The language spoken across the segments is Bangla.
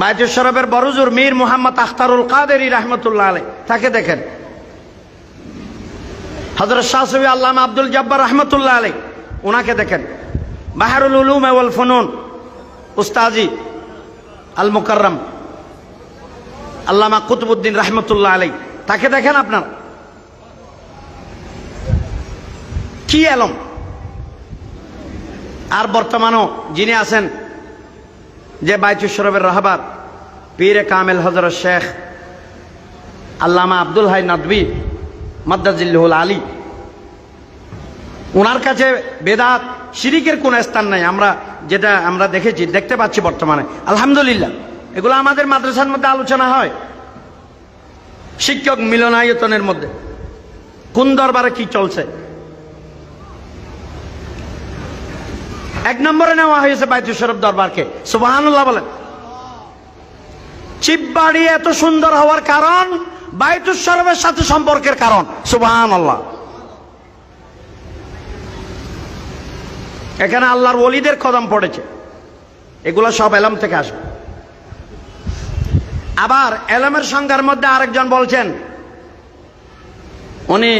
বায়তুল শরফের বরজুর মীর মোহাম্মদ আখতারুল কাদের রহমতুল্লাহ আলাই তাকে দেখেন। হজরত শাহসবি আল্লামা আব্দুল জব্বার রহমতুল্লাহ আলাই ওনাকে দেখেন। বাহারুল উলুম ওয়াল ফনুন। উস্তাজি আল মুকাররম আল্লামা কুতুবুদ্দিন রহমতুল্লাহ আলাই তাকে দেখেন আপনার। কি এলম? আর বর্তমানও যিনি আছেন যে বাইতুল শরফের রাহবার, পীরে কামেল হজরত শেখ আল্লামা আব্দুল হাই নদবী মাদ্দাজিল্লুল আলী। ওনার কাছে বেদাত শিরিকের কোনো স্থান নাই। আমরা যেটা আমরা দেখেছি, দেখতে পাচ্ছি বর্তমানে। আলহামদুলিল্লাহ, এগুলো আমাদের মাদ্রাসার মধ্যে আলোচনা হয়। শিক্ষক মিলনায়তনের মধ্যে। কোন দরবারে কি চলছে? এক নম্বরে নেওয়া হয়েছে বাইতুল শরফ দরবারকে। সুবাহানুল্লাহ বলেন। চিপবাড়ি এত সুন্দর হওয়ার কারণ, বাইতুল শরফের সাথে সম্পর্কের কারণ। সুবাহান আল্লাহ এখানে আল্লাহর ওলিদের কদম পড়েছে। এগুলো সব এলাম থেকে আসবে। আবার এলমের সংজ্ঞার মধ্যে আরেকজন বলছেন, উনি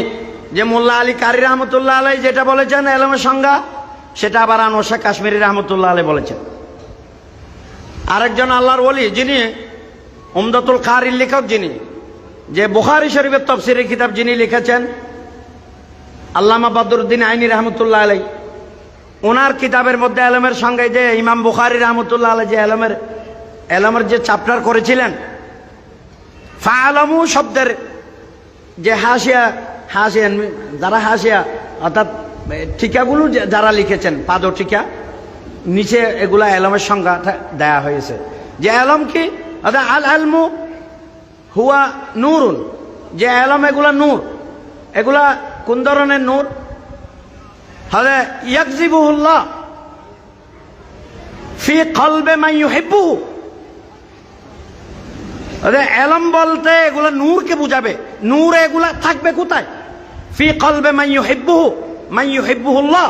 যে মোল্লা আলী কারি রহমতুল্লাহ আলাই যেটা বলেছেন এলমের সংজ্ঞা সেটা আবার আনোসা কাশ্মীরি রহমতুল্লাহ আলাই বলেছেন। আরেকজন আল্লাহর ওলি, যিনি উমদাতুল কারির লেখক যিনি, যে বুখারি শরীফের তফসিরের কিতাব যিনি লিখেছেন, আল্লামা বদরুদ্দিন আইনি রহমতুল্লাহ আলাই ওনার কিতাবের মধ্যে এলমের সঙ্গে যে ইমাম বুখারি রহমতুল্লাহ আলাই যে এলমের এলমের যে চাপ্টার করেছিলেন, ফায়ালামু শব্দের যে হাসিয়া, হাসিয়ান, যারা হাসিয়া, অর্থাৎ টিকাগুলো যারা লিখেছেন পাদ টিকা নিচে এগুলা এলমের সংজ্ঞা দেয়া হয়েছে। যে এলম কি? অর্থাৎ আল আলমু হুয়া নূরুন। যে এলম এগুলা নূর। এগুলা কোন ধরনের নূর? হলে ইয়াকজিবুল্লাহ ফি কলবে মাই ইউহিব্বুহু আরে এলম বলতে এগুলো নূরকে বুঝাবে। নূর এগুলা থাকবে কোথায়? ফি কলবে মাইয়ু হেব্বুহু মাইয়ু হেব্বুহুল্লাহ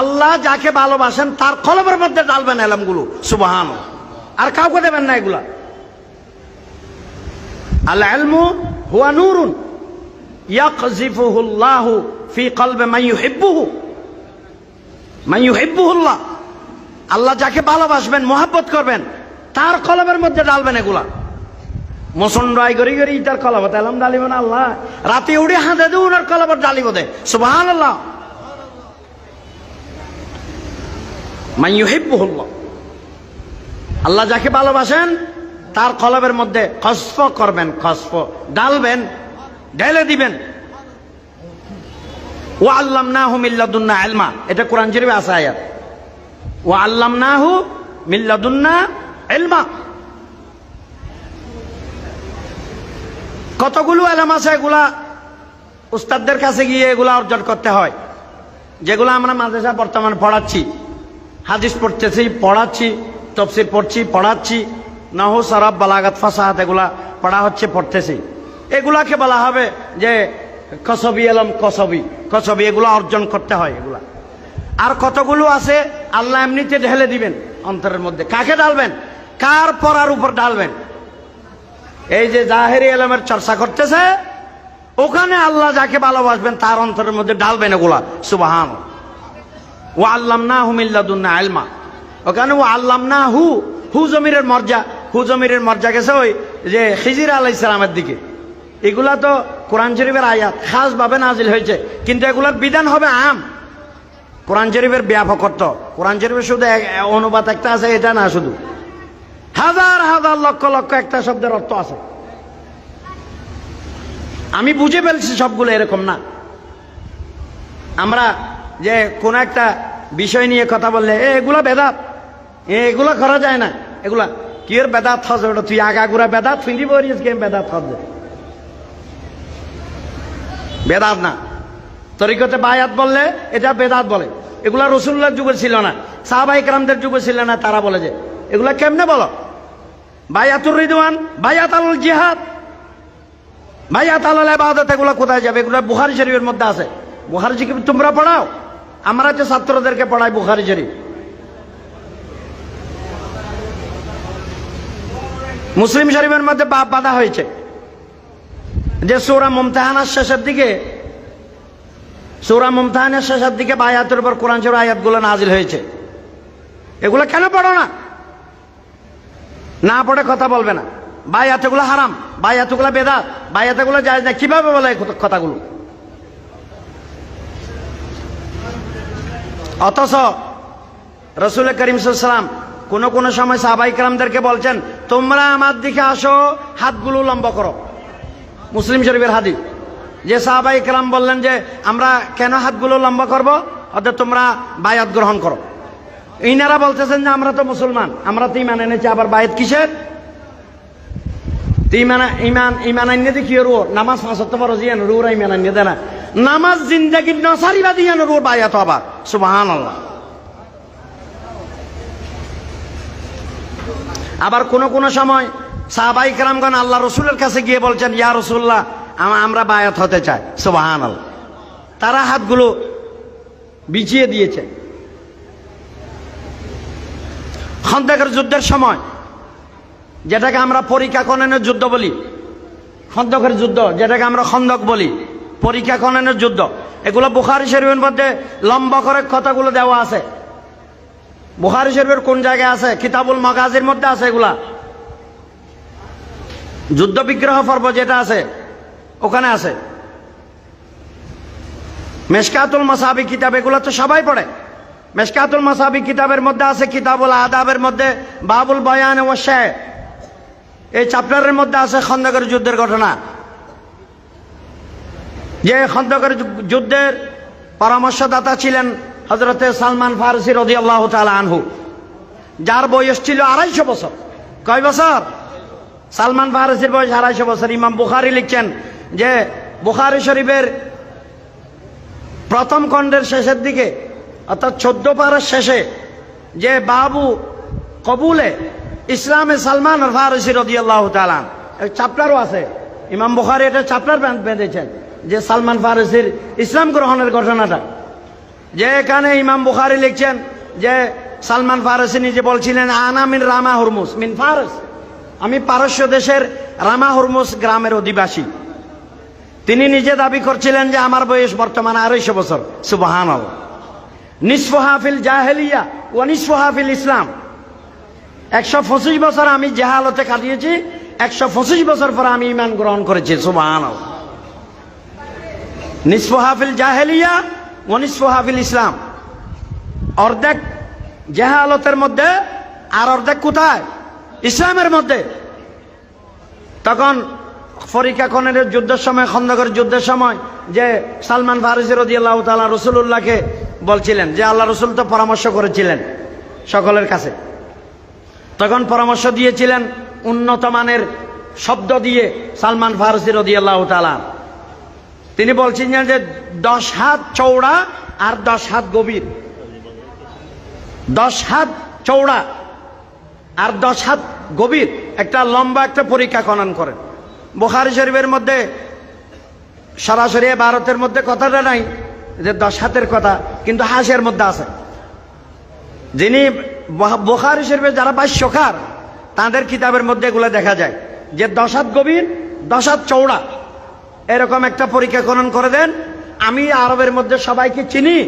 আল্লাহ যাকে ভালোবাসেন তার কলবের মধ্যে ডালবেন এলমগুলো সুবাহান আর কাউকে দেবেন না এগুলা। আল এলমু হুয়া নূরুন ইয়াকজিফুহুল্লাহু ফি কলবে মাইয়ু হেব্বুহু মাইয়ু হেব্বুহুল্লাহ আল্লাহ যাকে ভালোবাসবেন, মোহাব্বত করবেন, তার কলবের মধ্যে ডালবেন এগুলা। মুসন্ডাই করি করি তার কলাবত এলাম ডালিব না আল্লাহ। রাতে উড়ে হাতে দে, উনার কলাবত ডালিব দে সুবহান আল্লাহ আল্লাহ যাকে ভালোবাসেন, তার কলবের মধ্যে খসফ করবেন, খসফ। ডালবেন, ঢেলে দিবেন। ও আল্লাম নাহু মিল্লাদুন্না এলমা এটা কোরআন শরীফে আছে আয়াত। ও আল্লাম নাহু মিল্লাদুন্না এলমা কতগুলো এলাম আছে এগুলা? উস্তাদদের কাছে গিয়ে এগুলা অর্জন করতে হয়। যেগুলো আমরা মাদ্রাসা বর্তমানে পড়াচ্ছি। হাদিস পড়তেছি, পড়াচ্ছি, তফসির পড়ছি, পড়াচ্ছি। নাহু সারাব বালাগাত ফাসাহাত, এগুলা পড়া হচ্ছে, পড়তেছি। এগুলাকে বলা হবে যে কসবি এলম, কসবি। কসবি, এগুলা অর্জন করতে হয়, এগুলা। আর কতগুলো আছে, আল্লাহ এমনিতে ঢেলে দিবেন অন্তরের মধ্যে। কাকে ডালবেন কার পড়ার উপর ডালবেন এই যে জাহেরি এলমের চর্চা করতেছে, ওখানে আল্লাহ যাকে ভালোবাসবেন, তার অন্তরের মধ্যে ডালবেন এগুলা। সুবাহান ও আল্লাম না হুমিল্লাদুন্না আলমা। ওখানে ও আল্লাম না হু হু জমিরের মর্যা, হু জমিরের মর্যা গেছে ওই যে খিজির আলাই ইসলামের দিকে। এগুলা তো কোরআন শরীফের আয়াত খাস ভাবে নাজিল হয়েছে, কিন্তু এগুলার বিধান হবে আম। কোরআন শরীফের ব্যাপক অর্থ। কোরআন শরীফের শুধু অনুবাদ একটা আছে, এটা না শুধু। হাজার হাজার লক্ষ লক্ষ একটা শব্দের অর্থ আছে। আমি বুঝে ফেলছি সবগুলো এরকম না। আমরা যে কোন একটা বিষয় নিয়ে কথা বললে, এ, এগুলা বেদাত। এগুলা করা যায় না। এগুলা কি এর বেদাত হচ্ছে ওটা তুই আগাগুড়া বেদাত ফিরি বলিস কে বেদাত হচ্ছে বেদাত না। তরিকতে বায়াত বললে, এটা বেদাত বলে। এগুলা রসুল্লার যুগে ছিল না। সাহাবাই কালামদের যুগে ছিল না, তারা বলে যে, এগুলা কেমনে বলো? বায়াতুর রিদওয়ান বায়াত আল জিহাদ। বায়াত আল আবাদত এগুলো কোথায় যাবে? এগুলো বুখারি শরীফের মধ্যে আছে। বুখারি শরীফ তোমরা পড়াও। আমরা যে ছাত্রদেরকে পড়াই বুখারি শরীফ। মুসলিম শরীফের মধ্যে বাপ বাধা হয়েছে। যে সৌরা মুমতাহানার শেষের দিকে, সৌরা মুমতাহানের শেষের দিকে বায়াতের উপর কোরআন শরীফ আয়াতগুলো নাজিল হয়েছে। এগুলো কেন পড়ো না? না পড়ে কথা বলবে না। বায়াতগুলো হারাম বায়াতগুলো বেদাত বায়াতগুলো যায় না কীভাবে বলে কথাগুলো? অথচ রসুল করিম সাল্লাম কোন কোন সময় সাহাবাই কালামদেরকে বলছেন, তোমরা আমার দিকে আসো, হাতগুলো লম্বা করো। মুসলিম শরীফের হাদি যে সাহাবাই কালাম বললেন যে, আমরা কেন হাতগুলো লম্বা করব? অর্থাৎ তোমরা বায়াত গ্রহণ করো। ইনারা বলতেছেন যে, আমরা তো মুসলমান, আমরা তো ইমান এনেছি, আবার বায়াত কিসের? ইমান ইমান ইমান আনিয়ে দেখি রুর নামাজ পাঁচ হতে পারো জিয়ান রুরা ইমান আনিয়ে দেয় না। নামাজ জিন্দাগি নসারিবা দিয়ান রুর বায়াত আবার সুবাহান আল্লাহ আবার কোন কোন সময় সাহাবাই কালামগণ আল্লাহ রসুলের কাছে গিয়ে বলছেন, ইয়া রসুল্লাহ আম- আমরা বায়াত হতে চাই। সুবাহান আল্লাহ তারা হাতগুলো বিছিয়ে দিয়েছে। খন্দেকের যুদ্ধের সময়, যেটাকে আমরা পরীক্ষা খননের যুদ্ধ বলি খন্দকের যুদ্ধ, যেটাকে আমরা খন্দক বলি পরীক্ষা খননের যুদ্ধ। এগুলো বুখারি শরীফের মধ্যে লম্বা করে কথাগুলো দেওয়া আছে। বুখারি শরীফের কোন জায়গায় আছে? কিতাবুল মাগাজির মধ্যে আছে এগুলা। যুদ্ধ বিগ্রহ পর্ব যেটা আছে, ওখানে আছে। মেশকাতুল মাসাবি কিতাব, এগুলো তো সবাই পড়ে। মেশকাতুল মাসাবি কিতাবের মধ্যে আছে, কিতাবুল আদাবের মধ্যে, বাবুল বয়ান ও শেখ এই চ্যাপ্টারের মধ্যে আছে খন্দকের যুদ্ধের ঘটনা। যে খন্দকের যুদ্ধের পরামর্শদাতা ছিলেন হজরতে সালমান ফারসি রদি আল্লাহ আনহু। যার বয়স ছিল আড়াইশো বছর। কয় বছর? সালমান ফারসির বয়স আড়াইশো বছর। ইমাম বুখারি লিখছেন যে বুখারি শরীফের প্রথম খণ্ডের শেষের দিকে, অর্থাৎ চোদ্দ পারের শেষে যে বাবু কবুলে ইসলামে সালমান ফারসি রদি আল্লাহ তালান আছে। ইমাম বুখারি এটা চাপ্টার বেঁধেছেন। যে সালমান ফারসির ইসলাম গ্রহণের ঘটনাটা। যে এখানে ইমাম বুখারি লিখছেন যে সালমান ফারসি নিজে বলছিলেন, আনা মিন রামা হুরমুস, মিন ফারস। আমি পারস্য দেশের রামা হুরমুস গ্রামের অধিবাসী। তিনি নিজে দাবি করছিলেন যে আমার বয়স বর্তমানে আড়াইশো বছর। সুবাহান নিসফ হাফিল জাহেলিয়া ও নিসফ ইসলাম। একশো পঁচিশ বছর আমি জেহালতে কাটিয়েছি, একশো পঁচিশ বছর পর আমি ইমান গ্রহণ করেছি। সুবাহান নিসফ হাফিল জাহেলিয়া ও নিসফ হাফিল ইসলাম। অর্ধেক জেহালতের মধ্যে আর অর্ধেক কোথায়? ইসলামের মধ্যে। তখন ফরিকা খনের যুদ্ধের সময়, খন্দকের যুদ্ধের সময় যে সালমান ফারুজি রদি আল্লাহ তালা রসুল্লাহকে বলছিলেন যে আল্লাহ রসুল তো পরামর্শ করেছিলেন সকলের কাছে। তখন পরামর্শ দিয়েছিলেন উন্নত মানের শব্দ দিয়ে সালমান ফারসি রদি আল্লাহ তালা তিনি বলছেন যে দশ হাত চৌড়া আর দশ হাত গভীর। দশ হাত চৌড়া আর দশ হাত গভীর। একটা লম্বা একটা পরীক্ষা খনন করেন। বোখারি শরীফের মধ্যে সরাসরি ভারতের মধ্যে কথাটা নাই যে দশ হাতের কথা, কিন্তু হাসের মধ্যে আছে। যিনি বোখারি শরীফের যারা ভাষ্যকার, তাদের কিতাবের মধ্যে এগুলো দেখা যায় যে দশ হাত গভীর, দশ হাত চৌড়া এরকম একটা পরীক্ষা খনন করে দেন। আমি আরবের মধ্যে সবাইকে চিনি।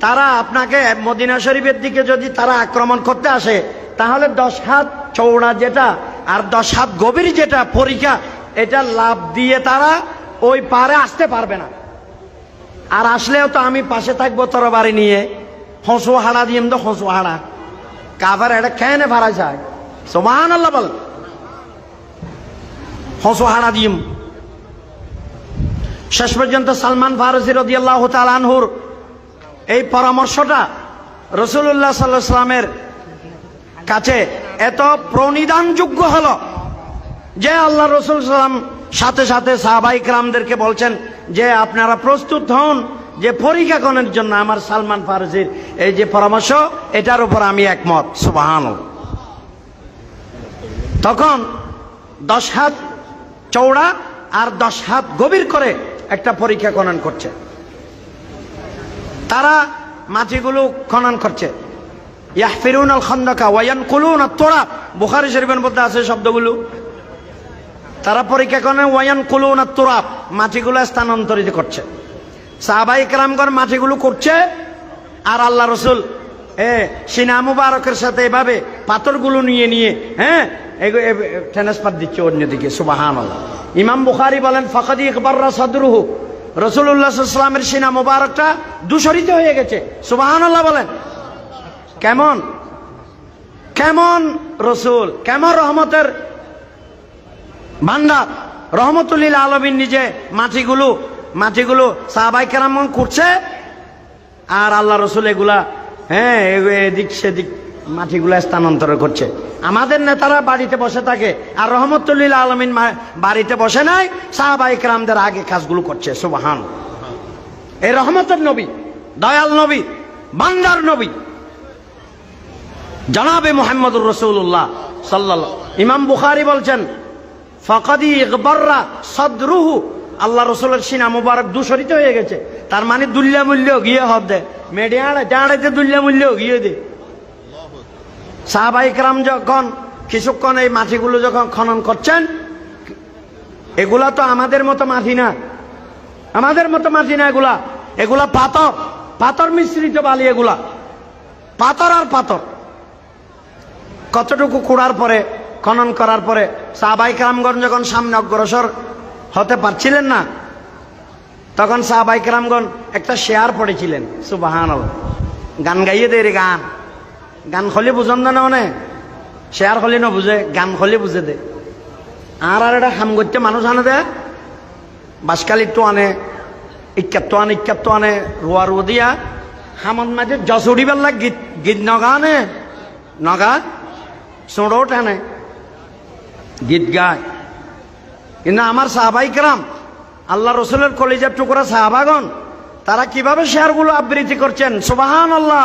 তারা আপনাকে মদিনা শরীফের দিকে যদি তারা আক্রমণ করতে আসে, তাহলে দশ হাত চৌড়া যেটা আর দশ হাত গভীর যেটা পরীক্ষা, এটা লাভ দিয়ে তারা ওই পারে আসতে পারবে না। আর আসলেও তো আমি পাশে থাকব তরবারি নিয়ে। হঁসু হাড়া দিয়ে তো হঁসু হাড়া। কাভার এটা কেনে ভাড়া যায়। সোমান আল্লাহ বল। হঁসু হাড়া দিম শেষ পর্যন্ত সালমান ফারসি রদিয়াল্লাহ তালানহুর এই পরামর্শটা রসুল্লাহ সাল্লাহ সাল্লামের কাছে এত প্রণিধানযোগ্য হল যে আল্লাহ রসুল সাল্লাম সাথে সাথে সাহাবাই রামদেরকে বলছেন যে আপনারা প্রস্তুত হন যে পরীক্ষাকনের জন্য আমার সালমান ফারসির এই যে পরামর্শ, এটার উপর আমি একমত। সুবাহান তখন দশ হাত চৌড়া আর দশ হাত গভীর করে একটা পরীক্ষা খনন করছে। তারা মাটিগুলো খনন করছে। ইয়াহফিরুন আল খন্দকা ওয়ান কুলুন তোরা বুখারি শরীফের মধ্যে আছে শব্দগুলো। তারা পরীক্ষা করে ওয়ান কুলুন তুরাব, মাটিগুলো স্থানান্তরিত করছে। সাহাবাই কেরামগর মাটিগুলো করছে আর আল্লাহ রসুল, এ, সিনা মুবারকের সাথে এভাবে পাথরগুলো নিয়ে নিয়ে হ্যাঁ ট্রান্সফার দিচ্ছে অন্যদিকে সুবাহান ইমাম বুখারি বলেন, ফকাদি ইকবররা সদরুহু। রসুল্লাহামের সিনা মুবারকটা দূষরিত হয়ে গেছে। সুবাহান আল্লাহ বলেন। কেমন? কেমন রসুল? কেমন রহমতের ভান্ডার রহমতুল্লিল আলমিন নিজে মাটিগুলো মাটিগুলো সাহাবাই কেরাম করছে, আর আল্লাহ রসুল এগুলা হ্যাঁ এদিক সেদিক মাটিগুলা স্থানান্তর করছে। আমাদের নেতারা বাড়িতে বসে থাকে আর রহমতুল্লিল আলমিন বাড়িতে বসে নাই সাহাবাই কেরামদের আগে কাজগুলো করছে, সুবাহান। এই রহমতের নবী, দয়াল নবী, বান্দার নবী। জনাবে মোহাম্মদুর রসুল্লাহ সাল্লাহ ইমাম বুখারি বলছেন, ফকাদি ইকবররা সদরুহু। আল্লাহ রসুলের সিনা মুবারক দূষরিত হয়ে গেছে। তার মানে দুল্লা মূল্য গিয়ে হব দে। মেডিয়াড়ে জাড়াইতে দুল্লা মূল্য গিয়ে দে। সাহাবাইকরাম যখন, কিছুক্ষণ এই মাটিগুলো যখন খনন করছেন, এগুলা তো আমাদের মতো মাটি না। আমাদের মতো মাটি না এগুলা। এগুলা পাথর। পাথর মিশ্রিত বালি এগুলা। পাথর আর পাথর। কতটুকু কুড়ার পরে, খনন করার পরে সাহাবাই কালামগঞ্জ যখন সামনে অগ্রসর হতে পারছিলেন না, তখন সাহাবাই কালামগঞ্জ একটা শেয়ার পড়েছিলেন। সুবাহান গান গাইয়ে দে রে গান। গান খলি বুঝন না মানে? শেয়ার খলি ন বুঝে গান খলি বুঝে দে। আর আর এটা করতে মানুষ আনে দে। বাসকালিটো আনে ইক্কাতো আনে ইক্কাতো আনে রুয়া রুয়া দিয়া। হামন মাঝে জসুড়ি বেলা গীত গীত নগা আনে নগা? সোঁড়ো টানে গীত গায়। কিন্তু আমার সাহাবাইকরাম আল্লাহ রসুলের কলিজার টুকরা সাহাবাগন তারা কীভাবে শেয়ারগুলো আবৃত্তি করছেন সুবাহান আল্লাহ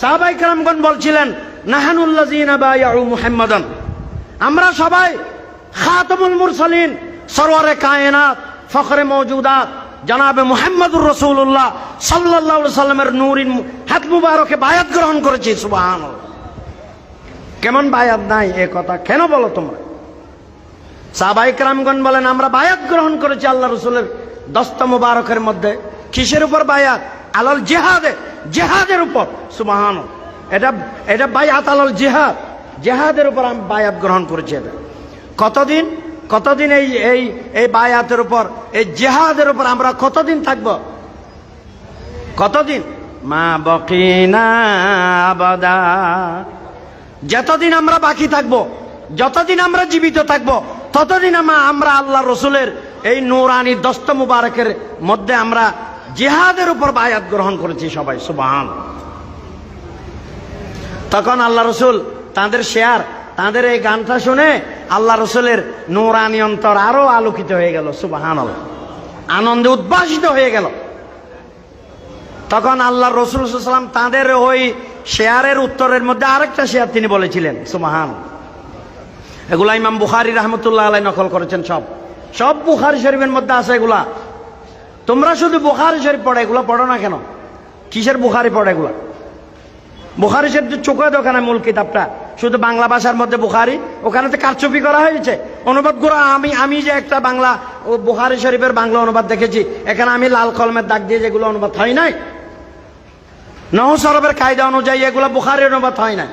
সাহাবাই কালামগণ বলছিলেন নাহানুল্লাহমদন আমরা সবাই খাতমুল মুরসালিন সরোয়ারে কায়নাত, ফখরে মৌজুদাত জানাবে মোহাম্মদুর রসুল্লাহ সাল্লাহ সাল্লামের নূরিন হাত মুবারকে বায়াত গ্রহণ করেছি সুবাহান কেমন বায়াত নাই এ কথা কেন বলো তোমরা? সাবাইক রামগণ বলেন, আমরা বায়াত গ্রহণ করেছি আল্লাহ রসুলের দস্ত মুবারকের মধ্যে। কিসের উপর বায়াত? আলাল জেহাদে। জেহাদের উপর সুবাহান এটা এটা বাই আলাল জেহাদ। জেহাদের উপর আমি বায়াত গ্রহণ করেছি এটা। কতদিন? কতদিন এই এই এই বায়াতের উপর, এই জেহাদের উপর আমরা কতদিন থাকব? কতদিন? মা বকিনা আবাদা। যতদিন আমরা বাকি থাকব, যতদিন আমরা জীবিত থাকব, ততদিন আমা- আমরা আল্লাহ রসুলের এই নৌরানি দস্ত মুবারকের মধ্যে আমরা জিহাদের উপর বায়াত গ্রহণ করেছি সবাই, সুবাহান। তখন আল্লাহ রসুল তাদের শেয়ার, তাদের এই গানটা শুনে আল্লাহ রসুলের নৌরানি অন্তর আরও আলোকিত হয়ে গেল সুবাহান আনন্দে উদ্ভাসিত হয়ে গেল। তখন আল্লাহ রসুল সাল্লাম তাদের ওই শেয়ারের উত্তরের মধ্যে আরেকটা শেয়ার তিনি বলেছিলেন সুমাহান এগুলা ইমাম বুখারি রহমতুল্লাহ আলাই নকল করেছেন সব। সব বুখারি শরীফের মধ্যে আছে এগুলা। তোমরা শুধু বুখারি শরীফ পড়ো, এগুলো পড়ো না কেন? কিসের বুখারি পড়ো এগুলো? বুখারি শরীফ যে চোখে দোকানে মূল কিতাবটা। শুধু বাংলা ভাষার মধ্যে বুখারি, ওখানে তো কারচুপি করা হয়েছে। অনুবাদ করা আমি আমি যে একটা বাংলা, ও বুখারি শরীফের বাংলা অনুবাদ দেখেছি, এখানে আমি লাল কলমের দাগ দিয়ে যেগুলো অনুবাদ হয় নাই। নহ সরবের কায়দা অনুযায়ী এগুলো বুখারি অনুবাদ হয় না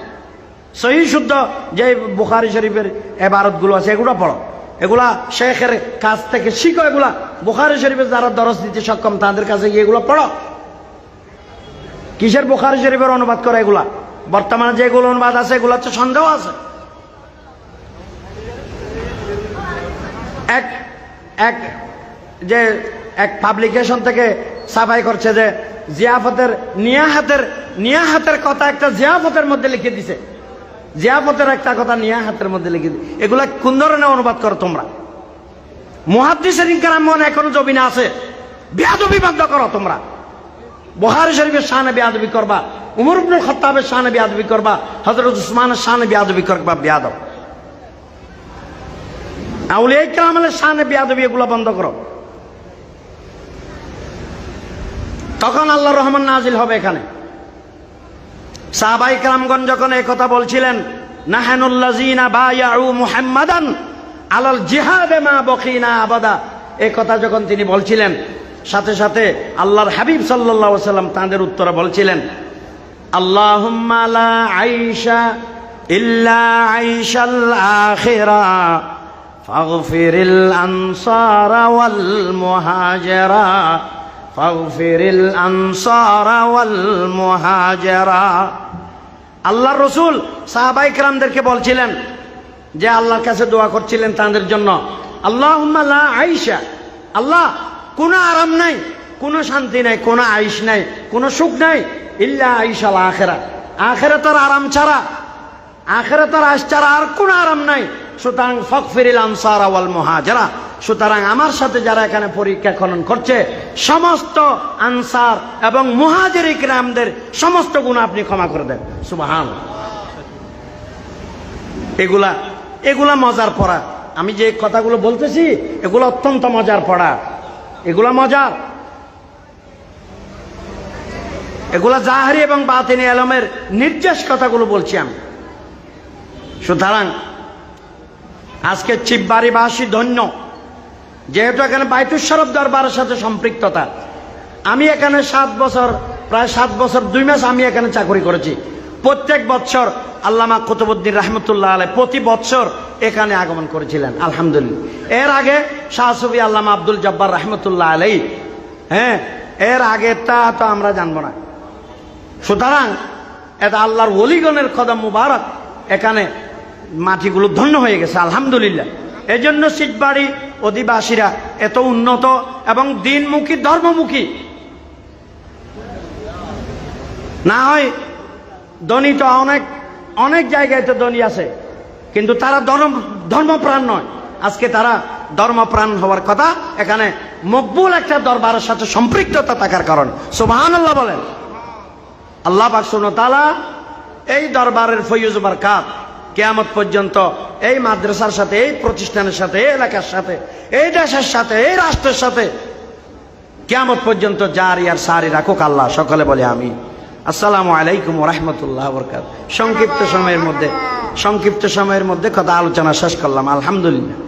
সহি শুদ্ধ যে বুখারি শরীফের এবারতগুলো আছে, এগুলো পড়ো। এগুলা শেখের কাছ থেকে শিখো এগুলা। বুখারি শরীফের যারা দরজ দিতে সক্ষম, তাদের কাছে গিয়ে এগুলো পড়ো। কিসের বুখারি শরীফের অনুবাদ করে এগুলা? বর্তমানে যেগুলো অনুবাদ আছে, এগুলো হচ্ছে সন্দেহ আছে। এক এক, যে এক পাবলিকেশন থেকে সাফাই করছে যে জিয়াফতের নিয়াহাতের নিয়াহাতের কথা একটা জিয়াফতের মধ্যে লিখে দিছে। জিয়াফতের একটা কথা নিয়ে হাতের মধ্যে লিখে দিছে এগুলা কোন ধরনের অনুবাদ করো তোমরা? মুহাদ্দিসের ইনকারামন এখনও জমিনে আছে। বেয়াদবি বন্ধ করো তোমরা। বুহারি শরীফের শানে বেয়াদবি করবা, উমর ইবনুল খত্তাবের শানে বেয়াদবি করবা, হযরত উসমানের শানে বেয়াদবি করবা, বেয়াদব। আউলিয়া ইকরামের শানে বেয়াদবি এগুলো বন্ধ করো। তখন আল্লাহ রহমান নাজিল হবে এখানে। সাহাবাই কালামগণ যখন এই কথা বলছিলেন নাহানুল্লাজিনা বায়াউ মুহাম্মাদান আলাল জিহাদে মা বকিনা আবাদা, এই কথা যখন তিনি বলছিলেন, সাথে সাথে আল্লাহর হাবিব আলাইহি সাল্লাম তাদের উত্তরে বলছিলেন, আল্লাহুম্মা লা আইশা ইল্লা আইশাল আখিরা, ফাগফিরিল আনসারা ওয়াল মুহাজিরা। ফাগফিরিল আনসার ওয়াল মুহাজিরা। আল্লাহ রসুল সাহাবাই ক্রামদেরকে বলছিলেন যে আল্লাহর কাছে দোয়া করছিলেন তাদের জন্য আল্লাহ আইসা আল্লাহ, কোন আরাম নাই, কোনো শান্তি নাই, কোনো আইস নাই, কোনো সুখ নাই, ইল্লা আইসাল আখেরা। আখেরা তার আরাম ছাড়া আখেরা তার আইস ছাড়া আর কোন আরাম নাই। সুতরাং ফকফিরিল আনসার আওয়াল মহাজারা। সুতরাং আমার সাথে যারা এখানে পরীক্ষা খনন করছে, সমস্ত আনসার এবং মুহাজির ইকরামদের সমস্ত গুণ আপনি ক্ষমা করে দেন। সুবাহান এগুলা এগুলা মজার পড়া। আমি যে কথাগুলো বলতেছি, এগুলো অত্যন্ত মজার পড়া। এগুলা মজার। এগুলা জাহারি এবং বাতিনি আলমের নির্দেশ কথাগুলো বলছি আমি। সুতরাং, আজকে চিপবাড়িবাসী ধন্য। যেহেতু এখানে বাইতুসরফ দরবারের সাথে সম্পৃক্ততা, আমি এখানে সাত বছর, প্রায় সাত বছর, দুই মাস আমি এখানে চাকরি করেছি। প্রত্যেক বৎসর আল্লামা কুতুবুদ্দিন রহমতুল্লাহ আলাই প্রতি বৎসর এখানে আগমন করেছিলেন, আলহামদুলিল্লাহ। এর আগে শাহসবি আল্লামা আব্দুল জব্বার রহমতুল্লাহ আলাই হ্যাঁ এর আগে তা তো আমরা জানব না। সুতরাং এটা আল্লাহর অলিগণের কদম মুবারক, এখানে মাটিগুলো ধন্য হয়ে গেছে, আলহামদুলিল্লাহ। এই জন্য সিটবাড়ি অধিবাসীরা এত উন্নত এবং দিনমুখী, ধর্মমুখী। না হয় ধনী তো অনেক অনেক জায়গায় তো ধনী আছে, কিন্তু তারা ধর্ম, ধর্মপ্রাণ নয়। আজকে তারা ধর্মপ্রাণ হওয়ার কথা, এখানে মকবুল একটা দরবারের সাথে সম্পৃক্ততা থাকার কারণে। সুবাহান আল্লাহ বলেন। আল্লাহ পাক তালা এই দরবারের ফৈজ বারকাত কেয়ামত পর্যন্ত এই মাদ্রাসার সাথে, এই প্রতিষ্ঠানের সাথে, এই এলাকার সাথে, এই দেশের সাথে, এই রাষ্ট্রের সাথে কেয়ামত পর্যন্ত যার ইয়ার সারি রাখুক আল্লাহ। সকলে বলে আমি আসসালামু আলাইকুম রহমতুল্লাহ বরকাত সংক্ষিপ্ত সময়ের মধ্যে, সংক্ষিপ্ত সময়ের মধ্যে কথা আলোচনা শেষ করলাম। আলহামদুলিল্লাহ।